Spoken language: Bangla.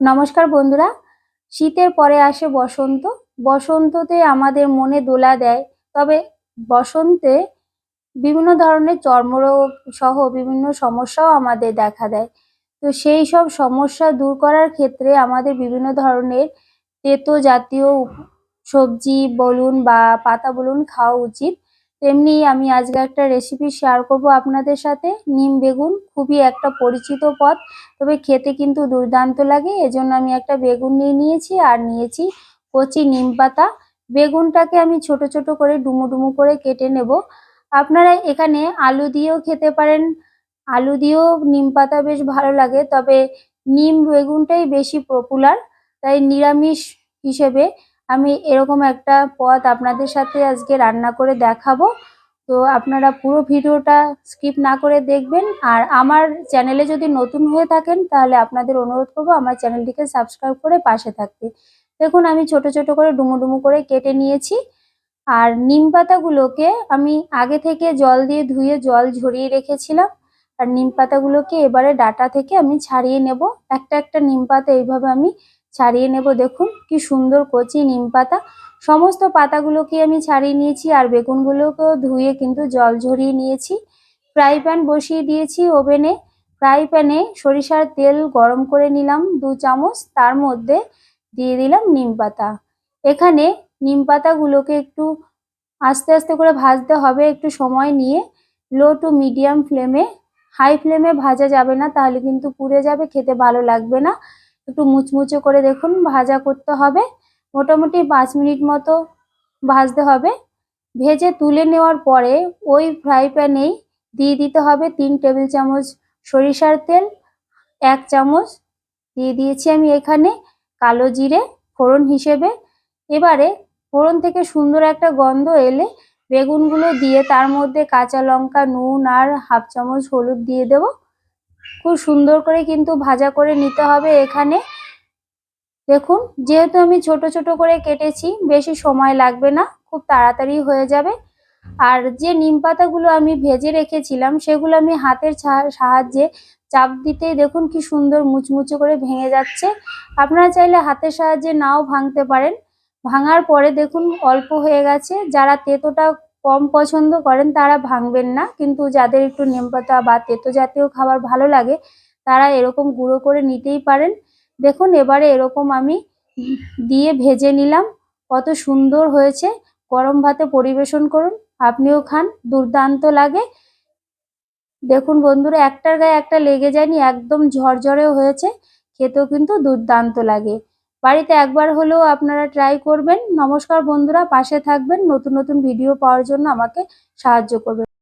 নমস্কার বন্ধুরা, শীতের পরে আসে বসন্ত। বসন্ততে আমাদের মনে দোলা দেয়, তবে বসন্তে বিভিন্ন ধরনের চর্মরোগ সহ বিভিন্ন সমস্যাও আমাদের দেখা দেয়। তো সেই সব সমস্যা দূর করার ক্ষেত্রে আমাদের বিভিন্ন ধরনের তেতো জাতীয় সবজি বলুন বা পাতা বলুন খাওয়া উচিত। তেমনি আমি আজকে একটা রেসিপি শেয়ার করব আপনাদের সাথে। নিম বেগুন খুবই একটা পরিচিত পদ, তবে খেতে কিন্তু দুর্দান্ত লাগে, এজন্য আমি একটা বেগুন নিয়ে নিয়েছি আর নিয়েছি কচি নিম পাতা। বেগুনটাকে আমি ছোট ছোট করে ডুমো ডুমো করে কেটে নেব। আপনারা এখানে আলু দিয়েও খেতে পারেন। আলু দিয়েও নিম পাতা বেশ ভালো লাগে, তবে নিম বেগুনটাই বেশি পপুলার তাই নিরামিষ হিসেবে আমি এরকম একটা পদ আপনাদের সাথে আজকে রান্না করে দেখাবো। তো আপনারা পুরো ভিডিওটা স্কিপ না করে দেখবেন। আর আমার চ্যানেলে যদি নতুন হয়ে থাকেন, তাহলে আপনাদের অনুরোধ করব আমার চ্যানেলটিকে সাবস্ক্রাইব করে পাশে থাকতে। দেখুন, আমি ছোট ছোট করে ডুমো ডুমো করে কেটে নিয়েছি। আর নিম পাতাগুলোকে আমি আগে থেকে জল দিয়ে ধুয়ে জল ঝরিয়ে রেখেছিলাম। আর নিম পাতাগুলোকে এবারে ডাটা থেকে আমি ছাড়িয়ে নেব। একটা একটা নিম পাতা এইভাবে আমি ছাড়িয়ে নেব। দেখুন কি সুন্দর কচি নিম পাতা। সমস্ত পাতাগুলোকে আমি ছাড়িয়ে নিয়েছি আর বেগুনগুলোকেও ধুয়ে কিন্তু জল ঝরিয়ে নিয়েছি। ফ্রাই প্যান বসিয়ে দিয়েছি ওভেনে। ফ্রাই প্যানে সরিষার তেল গরম করে নিলাম দু চামচ। তার মধ্যে দিয়ে দিলাম নিম পাতা। এখানে নিম পাতাগুলোকে একটু আস্তে আস্তে করে ভাজতে হবে একটু সময় নিয়ে। লো টু মিডিয়াম ফ্লেমে। হাই ফ্লেমে ভাজা যাবে না, তাহলে কিন্তু পুড়ে যাবে, খেতে ভালো লাগবে না। একটু মুচমুচে করে দেখুন, ভাজা করতে হবে। মোটামুটি পাঁচ মিনিট মতো ভাজতে হবে। ভেজে তুলে নেওয়ার পরে ওই ফ্রাই প্যানেই দিয়ে দিতে হবে তিন টেবিল চামচ সরিষার তেল, এক চামচ দিয়ে দিয়েছি আমি এখানে কালো জিরে ফোড়ন হিসেবে। এবারে ফোড়ন থেকে সুন্দর একটা গন্ধ এলে বেগুনগুলো দিয়ে তার মধ্যে কাঁচা লঙ্কা, নুন আর হাফ চামচ হলুদ দিয়ে দেব। খুব সুন্দর করে কিন্তু ভাজা করে নিতে হবে এখানে। দেখুন, যেহেতু আমি ছোট ছোট করে কেটেছি, বেশি সময় লাগবে না, খুব তাড়াতাড়ি হয়ে যাবে। আর যে নিম পাতাগুলো আমি ভেজে রেখেছিলাম, সেগুলো আমি হাতের সাহায্যে চাপ দিতেই দেখুন কি সুন্দর মুচমুচে করে ভেঙে যাচ্ছে। আপনারা চাইলে হাতের সাহায্যে নাও ভাঙতে পারেন। ভাঙার পরে দেখুন অল্প হয়ে গেছে, যারা তেতোটা কম পছন্দ করেন, তারা ভাঙবেন না। কিন্তু যাদের একটু নিম পাতা বা তেতো জাতীয় খাবার ভালো লাগে, তারা এরকম গুঁড়ো করে নিতেই পারেন। দেখুন, এবারে এরকম আমি দিয়ে ভেজে নিলাম। কত সুন্দর হয়েছে। গরম ভাতে পরিবেশন করুন। আপনিও খান, দুর্দান্ত লাগে। দেখুন বন্ধুরা, একটার গায়ে একটা লেগে যায়নি, একদম ঝরঝরেও হয়েছে। খেতেও কিন্তু দুর্দান্ত লাগে। বাড়িতে একবার হলেও আপনারা ট্রাই করবেন। নমস্কার বন্ধুরা, পাশে থাকবেন। নতুন নতুন ভিডিও পাওয়ার জন্য আমাকে সাহায্য করবেন।